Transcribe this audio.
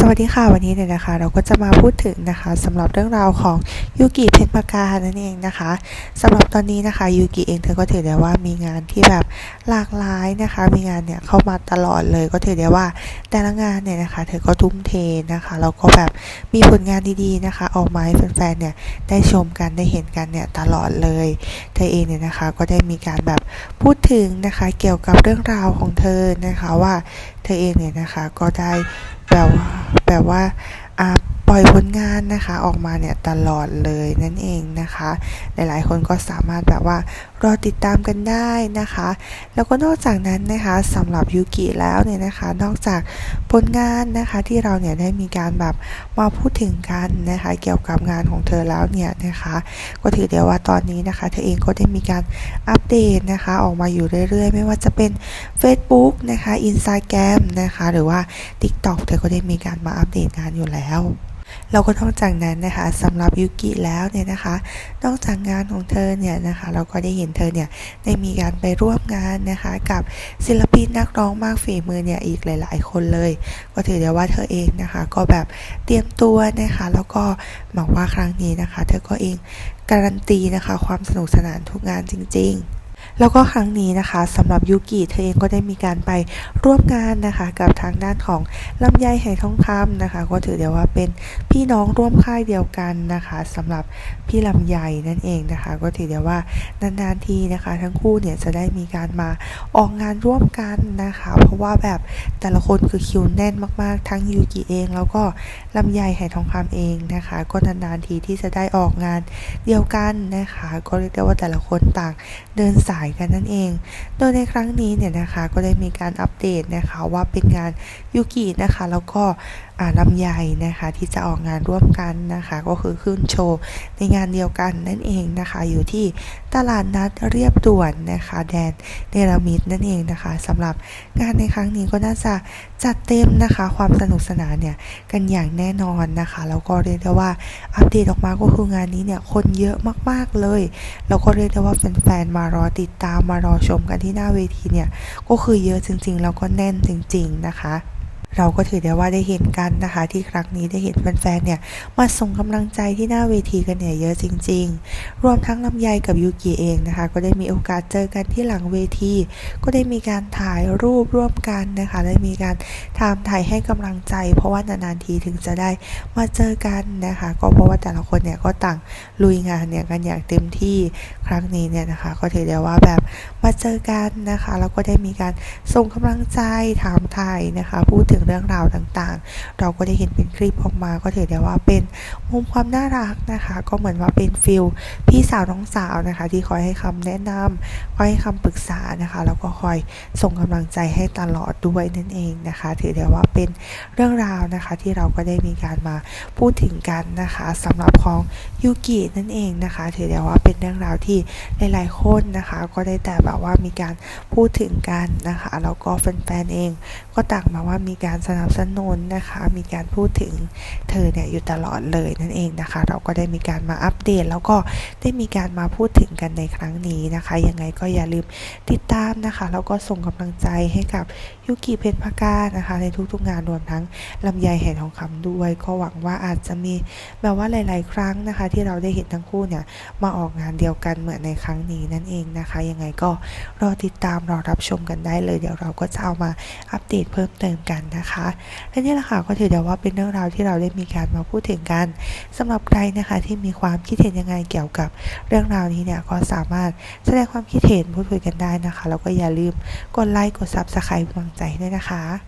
สวัสดีค่ะวันนี้เนี่ยนะคะ เราก็จะมาพูดถึงนะคะสำหรับเรื่องราวของยูกิเพชรปากานั่นเองนะคะสำหรับตอนนี้นะคะยูกิเองเธอก็ถือได้ว่ามีงานที่แบบหลากหลายนะคะ มีงานเนี่ยเข้ามาตลอดเลยก็ถือได้ว่าแต่ละงานเนี่ยนะคะ เธอก็ทุ่มเทนะคะแล้วก็แบบมีผลงานดีๆนะคะ ออกมาให้แฟนๆเนี่ยได้ชมกันได้เห็นกันเนี่ยตลอดเลย เธอเองเนี่ยนะคะก็ได้มีการแบบพูดถึงนะคะ เกี่ยวกับเรื่องราวของเธอนะคะว่าเธอเองเนี่ยนะคะก็ได้ แปลว่าแปลว่าอ่า ปล่อยผลงานนะคะออกมาเนี่ยตลอดเลยนั่นเองนะคะ หลายๆคนก็สามารถแบบว่ารอติดตามกันได้นะคะ แล้วก็นอกจากนั้นนะคะสำหรับยูกิแล้วเนี่ยนะคะ นอกจากผลงานนะคะที่เราเนี่ยได้มีการแบบมาพูดถึงกันนะคะเกี่ยวกับงานของเธอแล้วเนี่ยนะคะ ก็ถือได้ว่าตอนนี้นะคะ เธอเองก็ได้มีการอัปเดตนะคะออกมาอยู่เรื่อยๆ ไม่ว่าจะเป็น Facebook นะคะ Instagram นะคะ หรือว่า TikTok เธอก็ได้มีการมาอัปเดตงานอยู่แล้ว เราก็นอกจากนั้นนะคะสำหรับยูกิแล้วเนี่ยนะคะ นอกจากงานของเธอเนี่ยนะคะ เราก็ได้เห็นเธอเนี่ยได้มีการไปร่วมงานนะคะกับศิลปินนักร้องมากฝีมือเนี่ยอีกหลาย ๆ คนเลย ก็ถือได้ว่าเธอเองนะคะ ก็แบบเตรียมตัวนะคะ แล้วก็บอกว่าครั้งนี้นะคะ เธอก็เองการันตีนะคะ ความสนุกสนานทุกงานจริง ๆ แล้วก็ครั้งนี้นะคะสำหรับยูกิเธอเองก็ได้มีการไปร่วมงานนะคะ กับทางด้านของลำไยไหทองคำนะคะ ก็ถือได้ว่าเป็นพี่น้องร่วมค่ายเดียวกันนะคะสำหรับพี่ลำไยนั่นเองนะคะ ก็ถือได้ว่านานๆทีนะคะ ทั้งคู่เนี่ยจะได้มีการมาออกงานร่วมกันนะคะ เพราะว่าแบบแต่ละคนคือคิวแน่นมากๆ ทั้งยูกิเอง แล้วก็ลำไยไหทองคำเองนะคะ ก็นานๆทีที่จะได้ออกงานเดียวกันนะคะ ก็เรียกได้ว่าแต่ละคนต่างเดินสายกันนั่นเอง โดยในครั้งนี้เนี่ยนะคะก็ได้มีการอัปเดตนะคะว่าเป็นงานยูกินะคะ แล้วก็ลำไยนะคะที่จะออกงานร่วมกันนะคะ ก็คือขึ้นโชว์ในงานเดียวกันนั่นเองนะคะ อยู่ที่ตลาดนัดเรียบด่วนนะคะแดนเนรมิตนั่นเองนะคะสำหรับงานในครั้งนี้ก็น่าจะจัดเต็มนะคะ ความสนุกสนานเนี่ยกันอย่างแน่นอนนะคะ แล้วก็เรียกได้ว่าอัปเดตออกมาก็คืองานนี้เนี่ยคนเยอะมากๆเลย แล้วก็เรียกได้ว่าแฟนๆมารอติดตามมารอชมกันที่หน้าเวทีเนี่ย ก็คือเยอะจริงๆ แล้วก็แน่นจริง ๆ นะคะ เราก็ถือได้ว่าได้เห็นกันนะคะ ที่ครั้งนี้ได้เห็นแฟนๆเนี่ยมาส่งกำลังใจที่หน้าเวทีกันเนี่ยเยอะจริง ๆ รวมทั้งลำไยกับยูกิเองนะคะ ก็ได้มีโอกาสเจอกันที่หลังเวที ก็ได้มีการถ่ายรูปร่วมกันนะคะได้มีการทำถ่ายให้กำลังใจ เพราะว่านานๆทีถึงจะได้มาเจอกันนะคะ ก็เพราะว่าแต่ละคนเนี่ยก็ต่างลุยงานเนี่ยกันอย่างเต็มที่ครั้งนี้เนี่ยนะคะ ก็ถือได้ว่าแบบมาเจอกันนะคะแล้วก็ได้มีการส่งกำลังใจถามไทยนะคะพูดถึงเรื่องราวต่างๆ เราก็ได้เห็นเป็นคลิปออกมาก็ถือได้ว่าเป็นมุมความน่ารักนะคะ ก็เหมือนว่าเป็นฟิลพี่สาวน้องสาวนะคะ ที่คอยให้คำแนะนำคอยให้คำปรึกษานะคะ แล้วก็คอยส่งกำลังใจให้ตลอดด้วยนั่นเองนะคะ ถือได้ว่าเป็นเรื่องราวนะคะที่เราก็ได้มีการมาพูดถึงกันนะคะสำหรับของยูกินั่นเองนะคะ ถือได้ว่าเป็นเรื่องราวที่หลายๆคนนะคะ ก็ได้แต่แบบว่ามีการพูดถึงกันนะคะแล้วก็แฟนๆเองก็ต่างมาว่ามีการสนับสนุนนะคะ มีการพูดถึงเธอเนี่ยอยู่ตลอดเลยนั่นเองนะคะ เราก็ได้มีการมาอัปเดต แล้วก็ได้มีการมาพูดถึงกันในครั้งนี้นะคะ ยังไงก็อย่าลืมติดตามนะคะ แล้วก็ส่งกำลังใจให้กับยุกิเพชรพกานะคะ ในทุกๆงานรวมทั้งลำไยแห่ทองคำด้วย ก็หวังว่าอาจจะมีแบบว่าหลาย ๆ ครั้งนะคะ ที่เราได้เห็นทั้งคู่เนี่ยมาออกงานเดียวกันเหมือนในครั้งนี้นั่นเองนะคะ ยังไงก็รอติดตามรอรับชมกันได้เลย เดี๋ยวเราก็จะเอามาอัปเดตเพิ่มเติมกันนะคะ และนี่แหละค่ะก็ถือได้ว่าเป็นเรื่องราวที่เราได้มีการมาพูดถึงกันสำหรับใครนะคะที่มีความคิดเห็นยังไงเกี่ยวกับเรื่องราวนี้เนี่ยก็สามารถแสดงความคิดเห็นพูดคุยกันได้นะคะ แล้วก็อย่าลืมกดไลค์กดซับสไครต์กำลังใจด้วยนะคะ